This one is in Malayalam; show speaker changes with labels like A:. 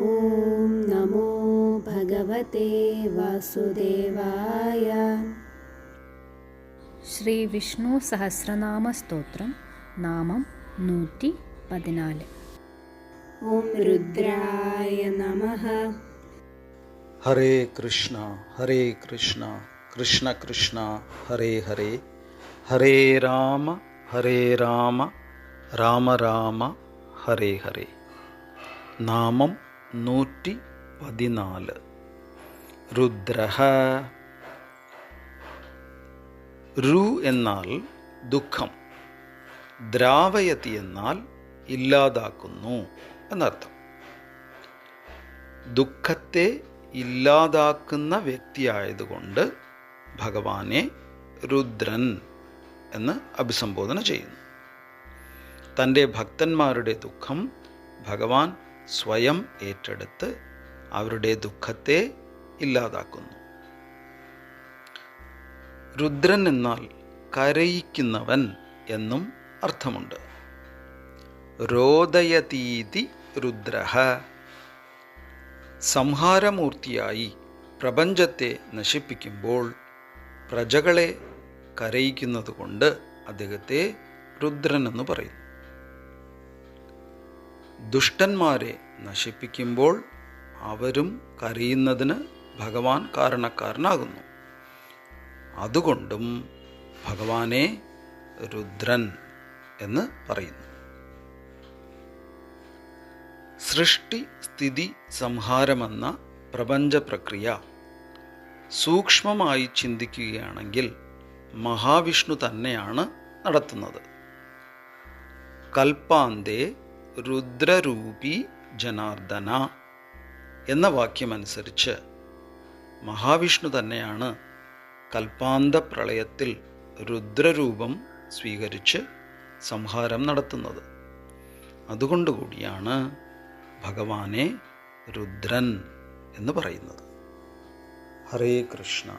A: ॐ नमो भगवते वासुदेवाय।
B: श्रीविष्णुसहस्रनामस्तोत्रं नामं नूति पदिनाल्
A: ॐ रुद्राय नमः।
C: हरे कृष्ण हरे कृष्ण कृष्ण कृष्ण हरे हरे। हरे राम हरे राम राम राम हरे हरे। नामं നൂറ്റി പതിനാല്. രുദ്രഹ രു എന്നാൽ ദുഃഖം. ദ്രാവയതി എന്നാൽ ഇല്ലാതാക്കുന്നു എന്നർത്ഥം. ദുഃഖത്തെ ഇല്ലാതാക്കുന്ന വ്യക്തിയായതുകൊണ്ട് ഭഗവാനെ രുദ്രൻ എന്ന് അഭിസംബോധന ചെയ്യുന്നു. തന്റെ ഭക്തന്മാരുടെ ദുഃഖം ഭഗവാൻ സ്വയം ഏറ്റെടുത്ത് അവരുടെ ദുഃഖത്തെ ഇല്ലാതാക്കുന്നു. രുദ്രൻ എന്നാൽ കരയിക്കുന്നവൻ എന്നും അർത്ഥമുണ്ട്. രോദയതീതി രുദ്രഹ സംഹാരമൂർത്തിയായി പ്രപഞ്ചത്തെ നശിപ്പിക്കുമ്പോൾ പ്രജകളെ കരയിക്കുന്നതുകൊണ്ട് അദ്ദേഹത്തെ രുദ്രൻ എന്ന് പറയുന്നു. ദുഷ്ടന്മാരെ നശിപ്പിക്കുമ്പോൾ അവരും കരയുന്നതിന് ഭഗവാൻ കാരണക്കാരനാകുന്നു. അതുകൊണ്ടും ഭഗവാനെ രുദ്രൻ എന്ന് പറയുന്നു. സൃഷ്ടി സ്ഥിതി സംഹാരമെന്ന പ്രപഞ്ച പ്രക്രിയ സൂക്ഷ്മമായി ചിന്തിക്കുകയാണെങ്കിൽ മഹാവിഷ്ണു തന്നെയാണ് നടത്തുന്നത്. കൽപ്പാന്തേ രുദ്രരൂപി ജനാർദ്ദന എന്ന വാക്യമനുസരിച്ച് മഹാവിഷ്ണു തന്നെയാണ് കൽപ്പാന്ത പ്രളയത്തിൽ രുദ്രരൂപം സ്വീകരിച്ച് സംഹാരം നടത്തുന്നത്. അതുകൊണ്ടുകൂടിയാണ് ഭഗവാനെ രുദ്രൻ എന്ന് പറയുന്നത്. ഹരേ കൃഷ്ണ.